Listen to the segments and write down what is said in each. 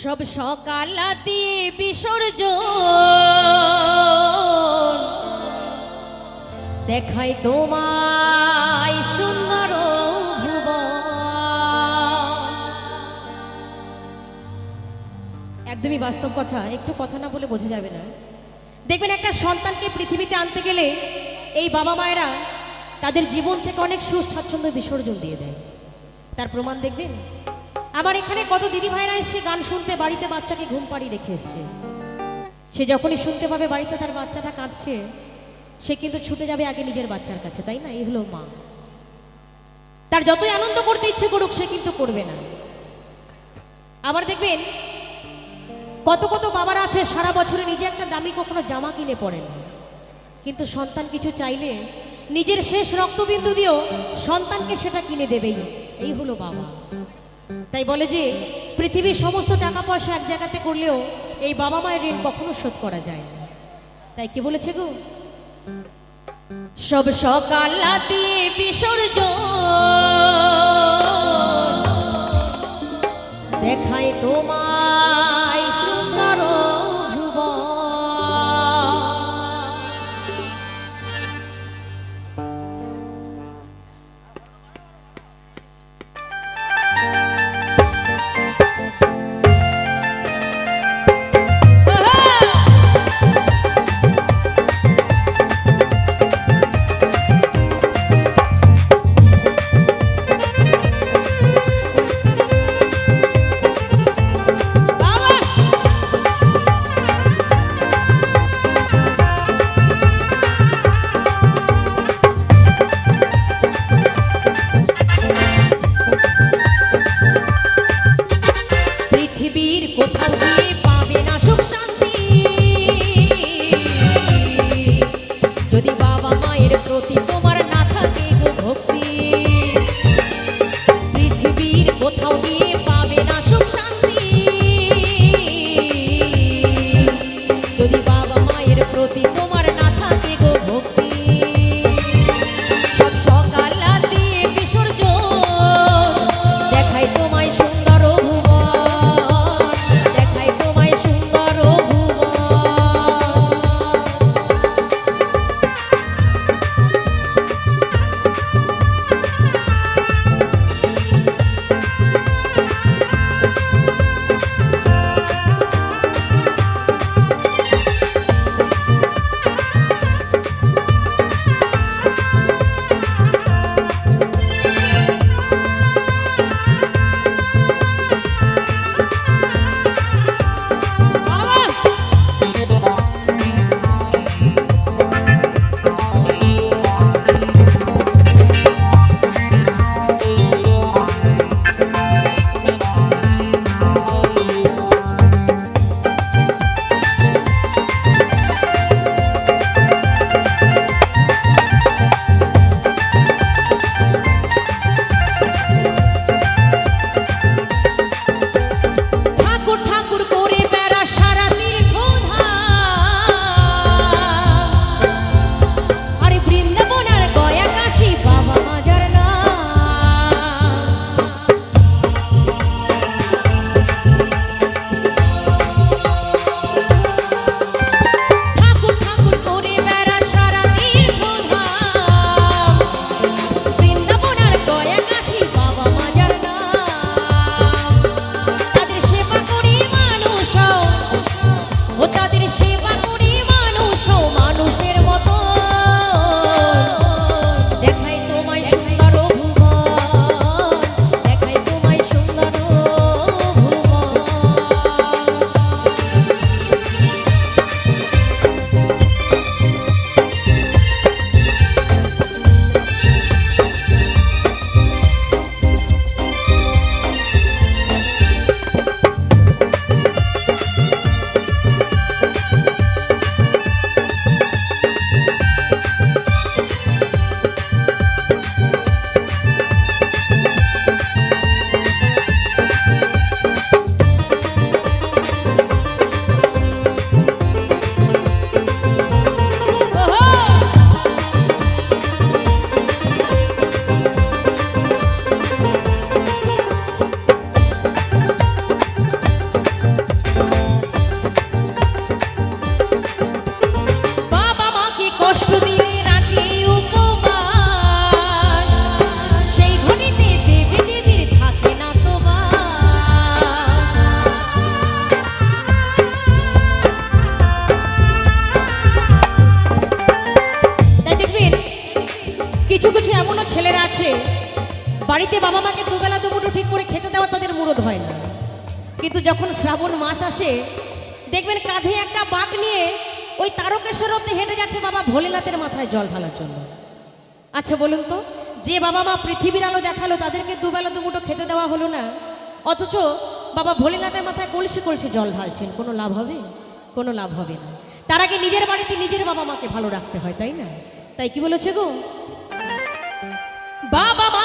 সব সকাল দিয়ে বিসর্জন। দেখাই তোমায় সুন্দর একদমই বাস্তব কথা, একটু কথা না বলে বোঝা যাবে না। দেখবেন একটা সন্তানকে পৃথিবীতে আনতে গেলে এই বাবা মায়েরা তাদের জীবন থেকে অনেক সুস্বাচ্ছন্দ্য বিসর্জন দিয়ে দেয়। তার প্রমাণ দেখবেন? আমার এখানে কত দিদি ভাইরা এসছে গান শুনতে বাড়িতে বাচ্চাকে ঘুম পাড়িয়ে রেখে এসছে। সে যখনই শুনতে পাবে বাড়িতে তার বাচ্চাটা কাঁদছে, সে কিন্তু ছুটে যাবে আগে নিজের বাচ্চার কাছে, তাই না? এই হলো মা। তার যতই আনন্দ করতে ইচ্ছে করুক, সে কিন্তু করবে না। আবার দেখবেন, কত কত বাবার আছে, সারা বছরে নিজে একটা দামি কখনো জামা কিনে পড়েন কিন্তু সন্তান কিছু চাইলে নিজের শেষ রক্তবিন্দু দিয়েও সন্তানকে সেটা কিনে দেবেই। এই হলো বাবা। তাই বলে যে, পৃথিবীর সমস্ত টাকা পয়সা এক জায়গাতে করলেও এই বাবা মায়ের ঋণ কখনো শোধ করা যায় না। তাই কি বলেছে গো? সব সকাল বিসর্জ দেখায় তোমায় বাড়িতে বাবা মাকে দুবেলা দুমুটো ঠিক করে খেতে দেওয়া তাদের মুরদ হয় না। কিন্তু যখন শ্রাবণ মাস আসে, দেখবেন কাঁধে একটা বাঘ নিয়ে ওই তারকেশ্বর অব্দি হেঁটে যাচ্ছে বাবা ভোলেনাথের মাথায় জল ঢালার জন্য। আচ্ছা বলুন তো, যে বাবা মা পৃথিবীর আলো দেখাল তাদেরকে দুবেলা দুমুটো খেতে দেওয়া হলো না, অথচ বাবা ভোলেনাথের মাথায় কলসি কলসি জল ঢালছেন, কোনো লাভ হবে? কোনো লাভ হবে না। তার আগে নিজের বাড়িতে নিজের বাবা মাকে ভালো রাখতে হয়, তাই না? তাই কি বলেছে গো?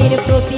মায়ের প্রতি